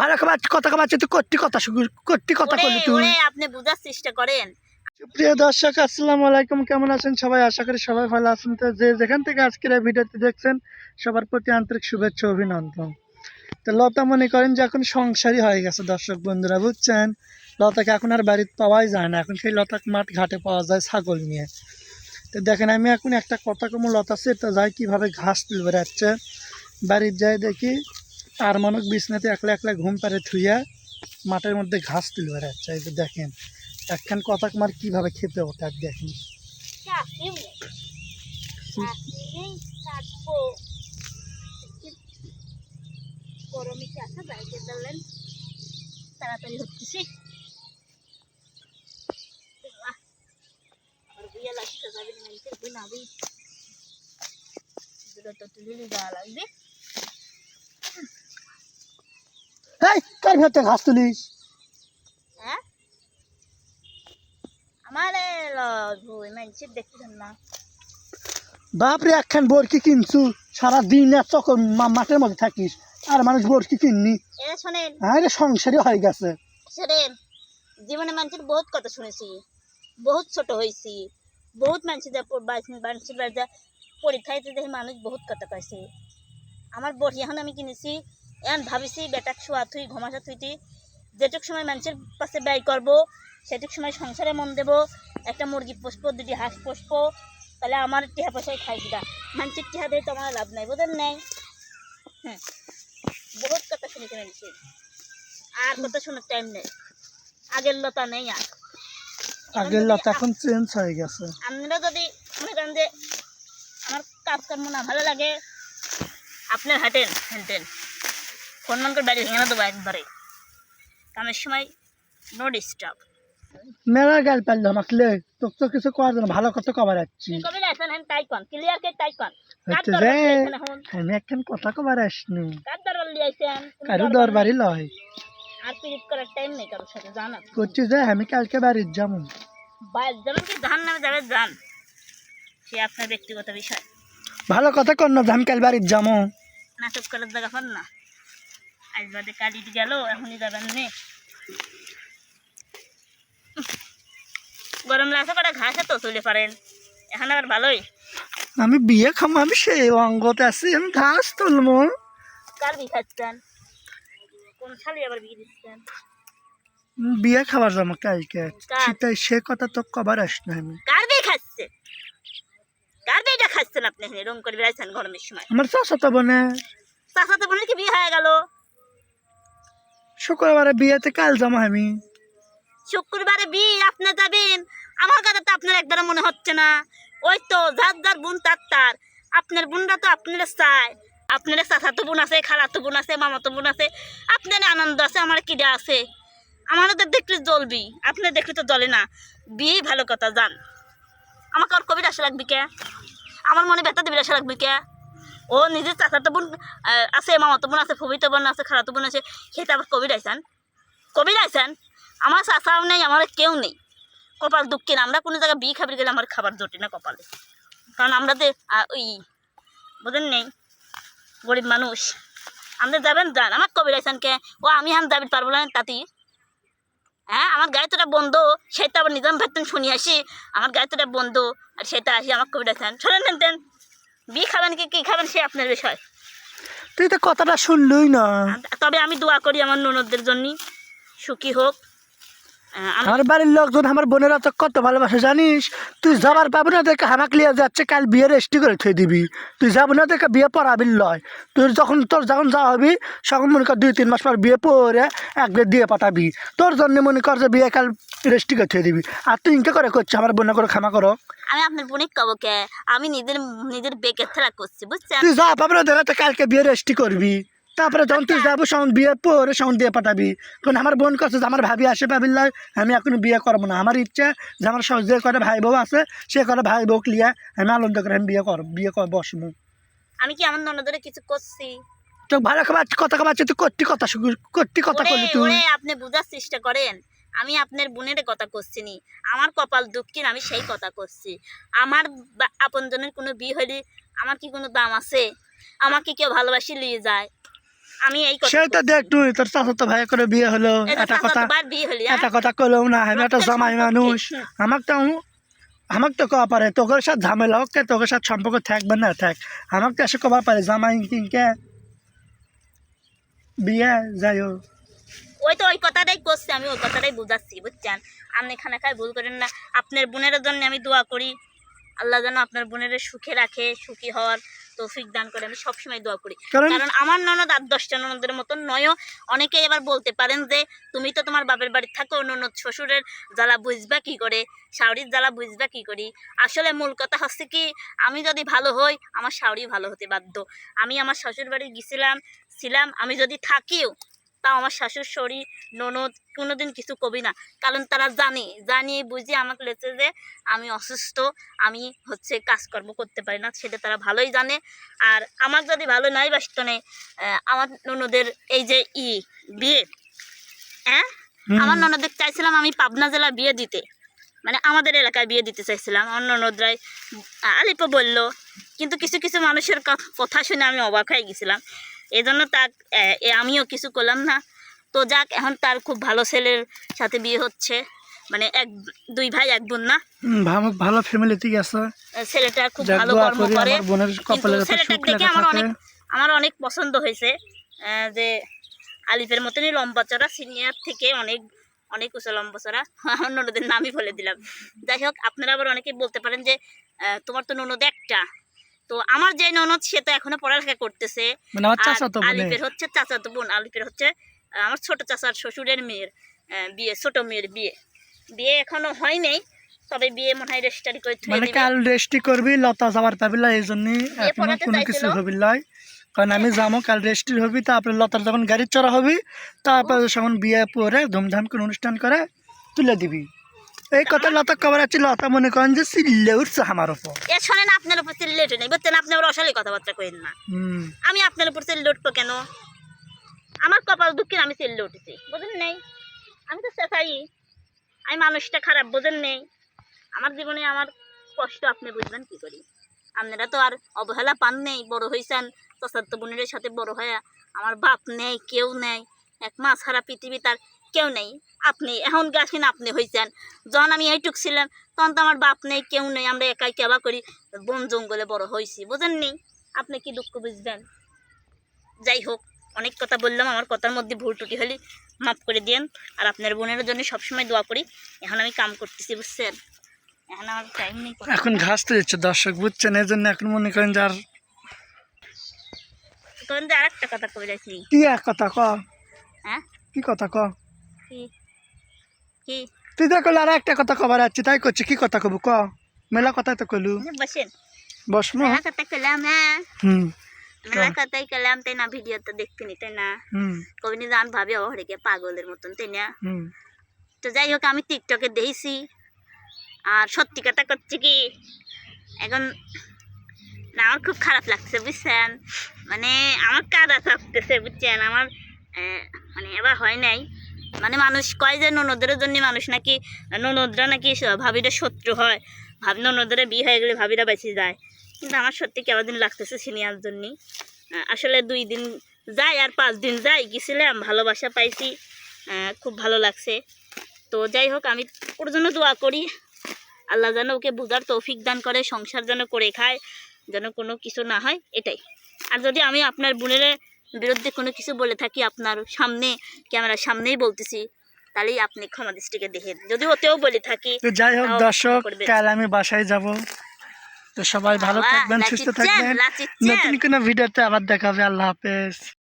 ভালো খাবার কথা খাবার তুই করতি কথা করতি কথা করলি তুই। আপনি বুঝার চেষ্টা করেন। প্রিয় দর্শক আসসালামু আলাইকুম কেমন আছেন সবাই? আশা করি সবাই ভালো আছেন। তো যে যেখান থেকে আজকের এই ভিডিওটি দেখছেন সবার প্রতি আন্তরিক শুভেচ্ছা অভিনন্দন। তো লতা মনে করেন যে এখন সংসারই হয়ে গেছে দর্শক বন্ধুরা বুঝছেন? লতাকে এখন আর বাড়িতে পাওয়াই যায় না। এখন সেই লতা মাঠ ঘাটে পাওয়া যায় ছাগল নিয়ে। তো দেখেন আমি এখন একটা কথা কম লতা সেটা যাই কীভাবে ঘাস তুলবে বেড়াচ্ছে বাড়ির যাই দেখি। আর মনক বিছনাতে একলা একলা ঘুম পারে থুইয়া মাঠের মধ্যে ঘাস তুলে বেড়াচ্ছে। এই যে দেখেন একখান কথাক মার কীভাবে খেতে আর দেখেন। তাড়াতাড়ি হচ্ছে আর বিয়ে লাগতে যাবে না মাইতে বই না বই দুটো তো তুলে যাওয়া লাগবে এই কার ভেতরে ঘাস তুলিস? হ্যাঁ? আমার না। বাপরে একখান বরকি কিনছু? সারা দিন চকর মাঠের মধ্যে থাকিস। আর মানুষ বরকি কিননি? শোনেন। আরে সংসারই হয়ে গেছে। জীবনে মানুষের বহুত কথা শুনেছি। বহুত ছোট হয়েছি বহুত মানুষের যা মানুষের যা পরীক্ষায় দেখে মানুষ বহুত কথা কয়েছে আমার বড়ি এখন আমি কিনেছি এখন ভাবিছি বেটাক শোয়া থুই ঘমাসা থুইতি যেটুক সময় মানুষের পাশে ব্যয় করব সেটুক সময় সংসারে মন দেব একটা মুরগি পুষবো দুটি হাঁস পুষবো তাহলে আমার টিহা পয়সায় খাই দিবা। মানুষের টিহা দিয়ে তো আমার লাভ নাই বোধেন নেই? হ্যাঁ বহুত কথা শুনেছি মানুষের আর কথা শোনার টাইম নেই। আগের লতা নেই আর। আগের লতা এখন চেঞ্জ হয়ে গেছে। আপনারা যদি মনে করেন যে আমার কাজকর্ম না ভালো লাগে আপনার হাঁটেন হেঁটেন। ফোন বাড়ি ভেঙে দেবো একবারে কামের সময় নো ডিস্টার্ব মেলা গাল পারল আমাকে লে তোকে তো কিছু করার জন্য ভালো কথা কবার তাই কন ক্লিয়ার কে তাই কন কার এখন আমি একখান কথা কবার আসনি কার কারু দরবারই লয় নেই। আর পিরিত করার টাইম নেই কারোর সাথে জানা করছি যে আমি কালকে বাড়ির যাব বাইর যাবেন কি ধান নামে যাবে যান সে আপনার ব্যক্তিগত বিষয় ভালো কথা কর না আমি কাল বাড়ির যাব নাটক করার জায়গা পান না আজ বাদে গেল এখনই যাবেন নে গরম লাগছে কটা ঘাস তো চলে পারেন এখন আবার ভালোই। আমি বিয়ে খামো আমি সেই অঙ্গতে আছি আমি ঘাস তুলবো। কার বি খাচ্ছেন? কোন শালি আবার বিয়ে দিচ্ছেন? বিয়ে খাবার যাব কালকে? সেটাই সে কথা তো কবার আসনি আমি। কার বি খাচ্ছে? কার বিটা খাচ্ছেন আপনি রুম করে বেড়াইছেন গরমের সময়। আমার চাষা বোনে চাষাতে বোনের কি বিয়ে হয়ে গেল? শুক্রবারে বিয়েতে কাল যাব আমি। শুক্রবারে বিয়ে, আপনি যাবেন? আমার কথা তো আপনার একবারে মনে হচ্ছে না। ওই তো যার যার বোন, তার তার। আপনার বোনরা তো আপনারা চায়। আপনার চাচাতো বোন আছে খালাতো বোন আছে মামাতো বোন আছে। আপনার আনন্দ আছে, আমার কিডা আছে। আমারও তো দেখলে জ্বলবি। আপনার দেখলে তো জ্বলে না। বিয়েই ভালো কথা, জান। আমাকে আর কবির আসা লাগবে কে? আমার মনে ব্যথা দেবে আসা লাগবে কে? ও নিজের চাচাতো বোন আছে মামাতো বোন আছে ফবিতো বোন আছে খালাতো বোন আছে সেটা আবার কবির আইসান। কবির আইসান? আমার চাচাও নেই আমার কেউ নেই। কপাল দুঃখের আমরা কোনো জায়গায় বিয়ে খাবার গেলে আমার খাবার জোটে না কপালে। কারণ আমরা আহ, ওই বোঝেন নেই গরিব মানুষ। আমরা যাবেন যান। আমার কবির আইসান কে ও আমি হান যাবি পারব না তাতি। হ্যাঁ আমার গাড়ি তোটা বন্ধ সেটা আবার নিজাম ভাবতেন শুনি আসি আমার গাড়ি তোটা বন্ধ আর সেটা আসি আমার কবির আইসান। শোনেন। বিয়ে খাবেন কি কি খাবেন সে আপনার বিষয়। তুই তো কথাটা শুনলই না। তবে আমি দোয়া করি আমার ননদদের জন্য সুখী হোক। আমার বাড়ির লোকজন আমার বোনেরা তো কত ভালোবাসে জানিস? তুই যাবার পাবি না দেখে হামাক লিয়ে যাচ্ছে কাল বিয়ে রেস্টি করে থুয়ে দিবি। তুই যাব না দেখে বিয়ে পড়াবি লয়। তুই যখন তোর যখন যাওয়া হবি তখন মনে কর দুই তিন মাস পর বিয়ে পরে একবার দিয়ে পাঠাবি। তোর জন্য মনে কর যে বিয়ে কাল রেস্টি করে থুয়ে দিবি। আর তুই ইনকে করে করছিস আমার বোনে করে খামা করো। আমি আপনার বোনিক কব কে? আমি নিজের নিজের বেকের খেলা করছি বুঝছেন? তুই যা পাবি না দেখে তো কালকে বিয়ে রেস্টি করবি। তারপরে যখন তুই যাব সখন বিয়ে পরে সখন দিয়ে পাঠাবি। কারণ আমার বোন করছে যে আমার ভাবি আসে পাবি আমি এখন বিয়ে করব না। আমার ইচ্ছা যে আমার যে করে ভাই বউ আছে সে করে ভাই বউ লিয়া আমি আনন্দ করে আমি বিয়ে করব বিয়ে কর বসবো। আমি কি আমার ননদরে কিছু করছি? তো ভালো খাবার কথা খাবার তুই করতি কথা শুরু কথা করলি তুই। আপনি বুঝার চেষ্টা করেন। আমি আপনার বোনের কথা করছি নি। আমার কপাল দুঃখের আমি সেই কথা করছি। আমার আপনজনের কোনো বিয়ে হলে আমার কি কোনো দাম আছে? আমাকে কেউ ভালোবাসি নিয়ে যায়। আমি এই কথা সেই দেখ তুই তোর চাচাতো ভাই করে বিয়ে হলো। কথা হ্যাঁ? একটা কথা কলেও না আমি একটা জামাই মানুষ। আমাকে তো আমাকে তো কওয়া পারে তোকের সাথে ঝামেলা হোক তোকের সাথে সম্পর্ক থাকবে না থাক। আমাকে তো এসে কবা পারে জামাই কিনকে বিয়ে যাই হোক। ওই তো ওই কথাটাই করছি আমি ওই কথাটাই বুঝাচ্ছি বুঝছেন? আপনি খানা খায় ভুল করেন না আপনার বোনের জন্য আমি দোয়া করি। আল্লাহ যেন আপনার বোনের সুখে রাখে সুখী হওয়ার তৌফিক দান করে আমি সবসময় দোয়া করি। কারণ আমার ননদ আর দশটা ননদের মতন নয়ও অনেকে এবার বলতে পারেন যে তুমি তো তোমার বাপের বাড়ি থাকো ননদ শ্বশুরের জ্বালা বুঝবা কি করে? শাওরির জ্বালা বুঝবা কি করি? আসলে মূল কথা হচ্ছে কি আমি যদি ভালো হই আমার শাওরি ভালো হতে বাধ্য। আমি আমার শ্বশুর বাড়ি গেছিলাম ছিলাম আমি যদি থাকিও তাও আমার শাশুর শরীর ননদ কোনোদিন কিছু কবি না। কারণ তারা জানে জানিয়ে বুঝে আমাকে লেছে যে আমি অসুস্থ আমি হচ্ছে কাজকর্ম করতে পারি না সেটা তারা ভালোই জানে। আর আমার যদি ভালো নাই বাসত নেই আমার ননদের এই যে ই বিয়ে হ্যাঁ? আমার ননদের চাইছিলাম আমি পাবনা জেলা বিয়ে দিতে। মানে আমাদের এলাকায় বিয়ে দিতে চাইছিলাম। আমার ননদরাই আলিপো বলল কিন্তু কিছু কিছু মানুষের কথা শুনে আমি অবাক হয়ে গেছিলাম। এই জন্য তা আমিও কিছু করলাম না। তো যাক এখন তার খুব ভালো ছেলের সাথে বিয়ে হচ্ছে। মানে এক দুই ভাই এক বোন না? ভালো- ফ্যামিলিতে গেছে। আহ, ছেলেটা খুব ভালো কর্ম করে সুখ দেখে আমার অনেক আমার অনেক পছন্দ হয়েছে। যে আলিফের মতনই লম্বা চড়া সিনিয়র থেকে অনেক অনেক উঁচু লম্বা চড়া আমার ননদের নামই বলে দিলাম। যাই হোক আপনারা আবার অনেকে বলতে পারেন যে তোমার তো ননদ একটা। তো আমার যে ননদ সে তো এখনও পড়ালেখা করতেছে। মানে আলিফের হচ্ছে চাচাতো বোন। আলিফের হচ্ছে আমার ছোট চাচার শ্বশুরের মেয়ের বিয়ে ছোট মেয়ের বিয়ে। বিয়ে এখনও হয় নাই তবে বিয়ে মনে হয় রেজিস্টারি করে মানে কাল রেস্টি করবি লতা যাবার পাবিলা এই জন্য এখনও কোনো কিছু? হবি লাই কারণ আমি যাব কাল রেস্টি হবি তারপরে লতার যখন গাড়ি চড়া হবি তারপরে যখন বিয়ে পরে ধুমধাম করে অনুষ্ঠান করে তুলে দিবি। এই কথা লতা কবার আছে লতা মনে করেন যে সিল্লে উঠছে আমার ওপর এ শোনেন আপনার উপর চিল্লে লেটে নেই। বুঝছেন আপনি আবার অশালী কথাবার্তা করেন না। আমি আপনার উপর চিল্লে উঠবো কেন? আমার কপাল দুঃখের আমি চিল্লে উঠেছি। বুঝেন নেই? আমি তো চেঁচাই আমি মানুষটা খারাপ বোঝেন নেই? আমার জীবনে আমার কষ্ট আপনি বুঝবেন কি করি? আপনারা তো আর অবহেলা পান নেই বড় হয়েছেন চাচাতো বোনের সাথে বড় হয়ে আমার বাপ নেই কেউ নেই। এক মা ছাড়া পৃথিবী তার কেউ নেই। আপনি এখন গাছিন আপনি হয়েছেন যখন আমি এইটুক ছিলাম তখন তো আমার বাপ নেই কেউ নেই আমরা একাই কেবা করি বন জঙ্গলে বড় হয়েছি বোঝেন নেই আপনি কি দুঃখ বুঝবেন? যাই হোক অনেক কথা বললাম আমার কথার মধ্যে ভুল টুটি হলে মাফ করে দিয়েন আর আপনার বোনের জন্য সবসময় দোয়া করি এখন আমি কাম করতেছি বুঝছেন? এখন আমার টাইম নেই এখন ঘাস তো দিচ্ছে দর্শক বুঝছেন? এই জন্য এখন মনে করেন যে আর তখন যে আরেকটা কথা কবে যাচ্ছি কি এক কথা ক? হ্যাঁ? কি কথা ক? কি? কি? তুই তো কইলে আর একটা কথা কবার আছি তাই করছি। কি কথা কব? ক। মেলা কথা তো কইলু। বসেন। বসমো মেলা কথা হ্যাঁ। হুম। মেলা কথাই তাই না? ভিডিও তো দেখতে নি তাই না? হুম। জান ভাবে হরেকে পাগলের মতন তাই না? হুম। তো যাই হোক আমি টিকটকে দেখেছি। আর সত্যি কথা করছি কি এখন না আমার খুব খারাপ লাগছে বুঝছেন? মানে আমার কাদা চাপতেছে বুঝছেন? আমার মানে এবার হয় নাই। মানে মানুষ কয় যে ননদের জন্য মানুষ নাকি, ননদরা নাকি ভাবিরা শত্রু হয়। ভাব, ননদরা বিয়ে হয়ে গেলে ভাবিরা বেঁচে যায়। কিন্তু আমার সত্যি কেমন লাগতেছে সিনিয়র জন্য। আসলে দুই দিন যাই আর পাঁচ দিন যাই গেছিলাম, ভালোবাসা পাইছি খুব ভালো লাগছে। তো যাই হোক, আমি ওর জন্য দোয়া করি। আল্লাহ যেন ওকে বোঝার তৌফিক দান করে, সংসার যেন করে খায়, যেন কোনো কিছু না হয়, এটাই। আর যদি আমি আপনার বোনের বিরুদ্ধে কোনো কিছু বলে থাকি আপনার সামনে ক্যামেরার সামনেই বলতেছি তাহলেই আপনি ক্ষমা দৃষ্টিকে দেখেন যদি ওতেও বলে থাকি যাই হোক দর্শক। কাল আমি বাসায় যাব তো সবাই ভালো থাকবেন সুস্থ থাকবেন। নতুন কোনো ভিডিওতে আবার দেখাবে আল্লাহ হাফেজ